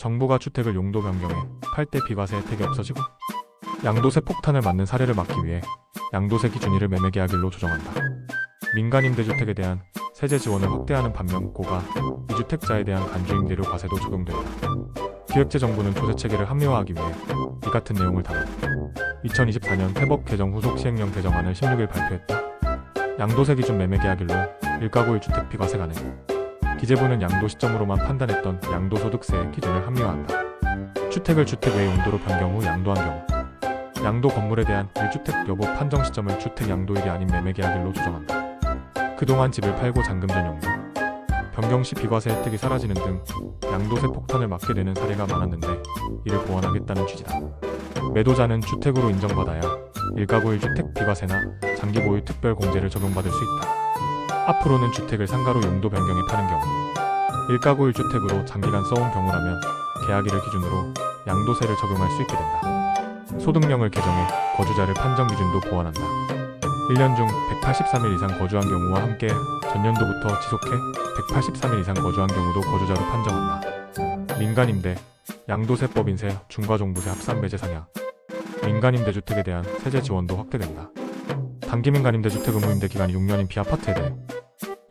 정부가 주택을 용도 변경해 팔때 비과세 혜택이 없어지고 양도세 폭탄을 맞는 사례를 막기 위해 양도세 기준일을 매매 계약일로 조정한다. 민간 임 대주택에 대한 세제 지원을 확대하는 반면 고가 이주택자에 대한 간주임대료 과세도 적용된다. 기획재정부는 조세 체계를 합리화하기 위해 이 같은 내용을 담아 2024년 태법 개정 후속 시행령 개정안을 16일 발표했다. 양도세 기준 매매 계약일로 1가구 1주택 비과세 가능. 기재부는 양도 시점으로만 판단했던 양도소득세 기준을 합리화한다. 주택을 주택 외 용도로 변경 후 양도한 경우 양도 건물에 대한 1주택 여부 판정 시점을 주택 양도일이 아닌 매매 계약일로 조정한다. 그동안 집을 팔고 잔금 전 용도 변경 시 비과세 혜택이 사라지는 등 양도세 폭탄을 맞게 되는 사례가 많았는데 이를 보완하겠다는 취지다. 매도자는 주택으로 인정받아야 1가구 1주택 비과세나 장기 보유 특별 공제를 적용받을 수 있다. 앞으로는 주택을 상가로 용도 변경해 파는 경우 1가구 1주택으로 장기간 써온 경우라면 계약일을 기준으로 양도세를 적용할 수 있게 된다. 소득령을 개정해 거주자를 판정 기준도 보완한다. 1년 중 183일 이상 거주한 경우와 함께 전년도부터 지속해 183일 이상 거주한 경우도 거주자로 판정한다. 민간임대, 양도세법 인세, 중과종부세 합산 배제 상향, 민간임대주택에 대한 세제 지원도 확대된다. 단기 민간임대주택 의무임대 기간이 6년인 비아파트에 대해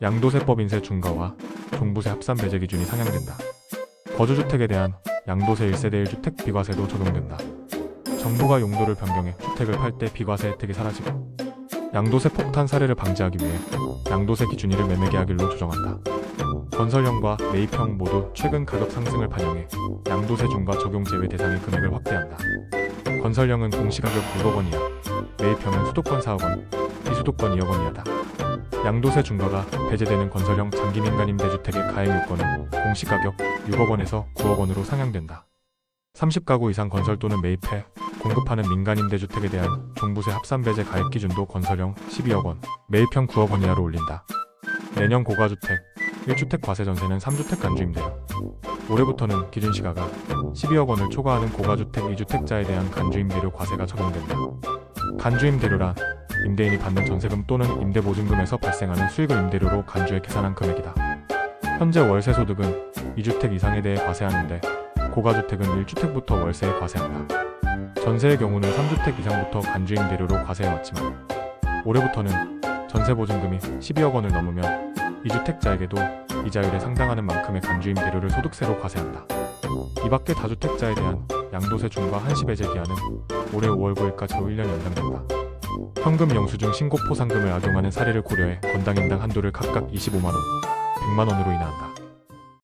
양도세법 인세 중과와 종부세 합산 배제 기준이 상향된다. 거주주택에 대한 양도세 1세대 1주택 비과세도 적용된다. 정부가 용도를 변경해 주택을 팔 때 비과세 혜택이 사라지고 양도세 폭탄 사례를 방지하기 위해 양도세 기준일을 매매 계약일로 조정한다. 건설형과 매입형 모두 최근 가격 상승을 반영해 양도세 중과 적용 제외 대상의 금액을 확대한다. 건설형은 공시가격 6억 원이야. 매입형은 수도권 4억 원, 비수도권 2억 원 이하다. 양도세 중과가 배제되는 건설형 장기 민간임 대주택의 가액 요건은 공시가격 6억 원에서 9억 원으로 상향된다. 30가구 이상 건설 또는 매입해 공급하는 민간임대주택에 대한 종부세 합산배제 가액 기준도 건설형 12억 원, 매입형 9억 원 이하로 올린다. 내년 고가주택, 1주택 과세 전세는 3주택 간주임대료. 올해부터는 기준 시가가 12억 원을 초과하는 고가주택 2주택자에 대한 간주임대료 과세가 적용된다. 간주임대료란 임대인이 받는 전세금 또는 임대보증금에서 발생하는 수익을 임대료로 간주해 계산한 금액이다. 현재 월세 소득은 2주택 이상에 대해 과세하는데 고가주택은 1주택부터 월세에 과세한다. 전세의 경우는 3주택 이상부터 간주임대료로 과세해왔지만 올해부터는 전세보증금이 12억 원을 넘으면 2주택자에게도 이자율에 상당하는 만큼의 간주임대료를 소득세로 과세한다. 이 밖에 다주택자에 대한 양도세 중과 한시 배제 기한은 올해 5월 9일까지로 1년 연장된다. 현금 영수증 신고 포상금을 악용하는 사례를 고려해 건당 인당 한도를 각각 25만 원, 100만 원으로 인하한다.